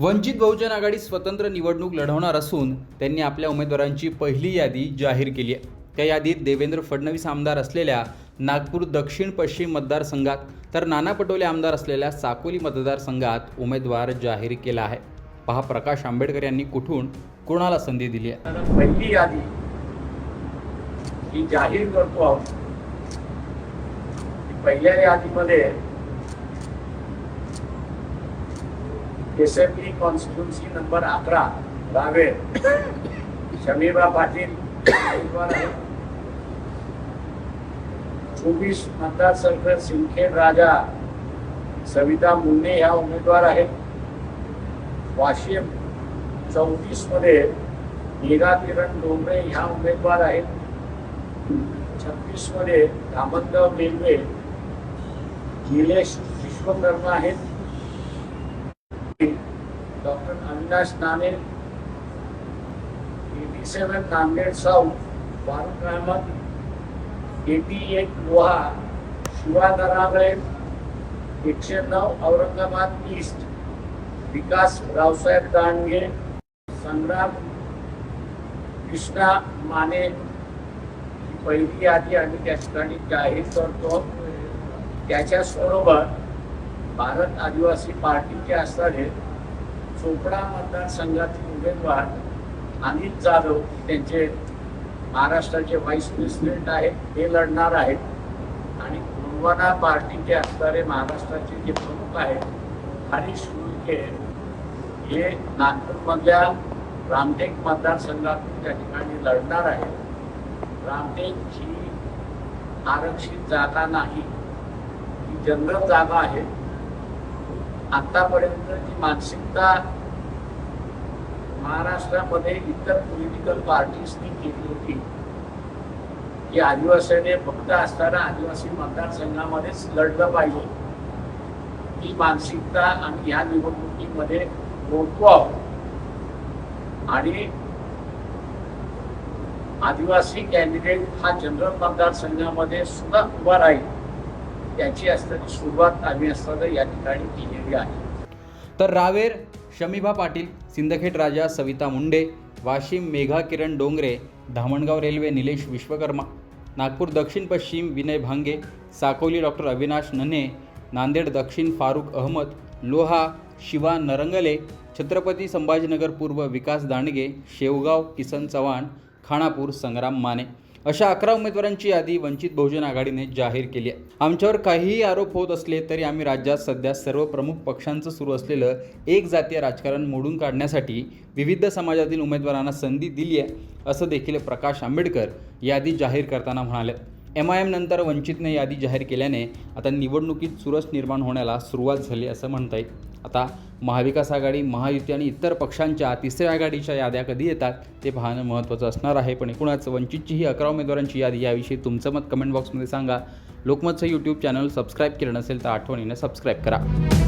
वंचित बहुजन आघाडी स्वतंत्र निवडणूक लढवणार असून त्यांनी आपल्या उमेदवारांची पहिली यादी जाहीर केली आहे. त्या यादीत देवेंद्र फडणवीस आमदार असलेल्या नागपूर दक्षिण पश्चिम मतदारसंघात तर नाना पटोले आमदार असलेल्या साकोली मतदारसंघात उमेदवार जाहीर केला आहे. पहा प्रकाश आंबेडकर यांनी कुठून कोणाला संधी दिली आहे? पहिली यादी ही जाहीर करतो आहोत. पहिल्या यादीमध्ये एसएमई कॉन्स्टिट्युन्सी नंबर अकरा रावेर. शमीबा पाटील उमेदवार आहेत. चोवीस मतदारसंघ सिंदखेड राजा सविता मुन्ने ह्या उमेदवार आहेत. वाशिम चौतीसमध्ये नीरा किरण डोंबरे ह्या उमेदवार आहेत. छत्तीसमध्ये धामणगाव रेल्वे निलेश विश्वकर्मा आहेत. Doctor Avinash Nane eighty seven Nanded south Farukh Ahmed eighty eight Loha Shiva Daragale एकशे नऊ औरंगाबाद ईस्ट विकास रावसाहेब दांडगे संग्राम कृष्णा माने पहिली यादी आम्ही त्या ठिकाणी जाहीर करतो. त्याच्याचबरोबर भारत आदिवासी पार्टीचे असणारे चोपडा मतदारसंघातील उमेदवार अनिल जाधव त्यांचे महाराष्ट्राचे व्हाईस प्रेसिडेंट आहेत. ते लढणार आहेत. आणि गुरुवाना पार्टीचे असणारे महाराष्ट्राचे जे प्रमुख आहेत हरीश मुलके हे नागपूरमधल्या रामटेक मतदारसंघातून त्या ठिकाणी लढणार आहेत. रामटेक ही आरक्षित जागा नाही. ही जनरल जागा आहे. आतापर्यंत जी मानसिकता महाराष्ट्रामध्ये इतर पॉलिटिकल पार्टीजनी केली होती की आदिवासीने फक्त असताना आदिवासी मतदारसंघामध्येच लढलं पाहिजे. ही मानसिकता आम्ही ह्या निवडणुकीमध्ये रोखतो आहोत. आणि आदिवासी कॅन्डिडेट हा जनरल मतदारसंघामध्ये सुद्धा उभा राहील. त्याची असताना सुरुवात आम्ही असताना या ठिकाणी केलेली आहे. तर रावेर शमीभा पाटील सिंदखेड राजा सविता मुंडे वाशिम मेघा किरण डोंगरे धामणगाव रेल्वे निलेश विश्वकर्मा नागपूर दक्षिण पश्चिम विनय भांगे साकोली डॉक्टर अविनाश नन्हे नांदेड दक्षिण फारुख अहमद लोहा शिवा नरंगले छत्रपती संभाजीनगर पूर्व विकास दांडगे शेवगाव किसन चव्हाण खानापूर संग्राम माने. अशा अकरा उमेदवारांची यादी वंचित बहुजन आघाडीने जाहीर केली आहे. आमच्यावर काहीही आरोप होत असले तरी आम्ही राज्यात सध्या सर्व प्रमुख पक्षांचं सुरू असलेलं एक जातीय राजकारण मोडून काढण्यासाठी विविध समाजातील उमेदवारांना संधी दिली आहे असं देखील प्रकाश आंबेडकर यादी जाहीर करताना म्हणाले. एम आय एम नंतर वंचितने यादी जाहीर केल्याने आता निवडणुकीत चुरस निर्माण होण्याला सुरुवात झाली असं म्हणता येईल. आता महाविकास आघाडी महायुती आणि इतर पक्षांच्या तिसऱ्या आघाडीच्या याद्या कधी येतात ते पाहणं महत्त्वाचं असणार आहे. पण एकूणच वंचितची ही अकरा उमेदवारांची यादी याविषयी तुमचं मत कमेंट बॉक्समध्ये सांगा. लोकमतचं यूट्यूब चॅनल सबस्क्राईब केलं नसेल तर आठवणीनं सबस्क्राईब करा.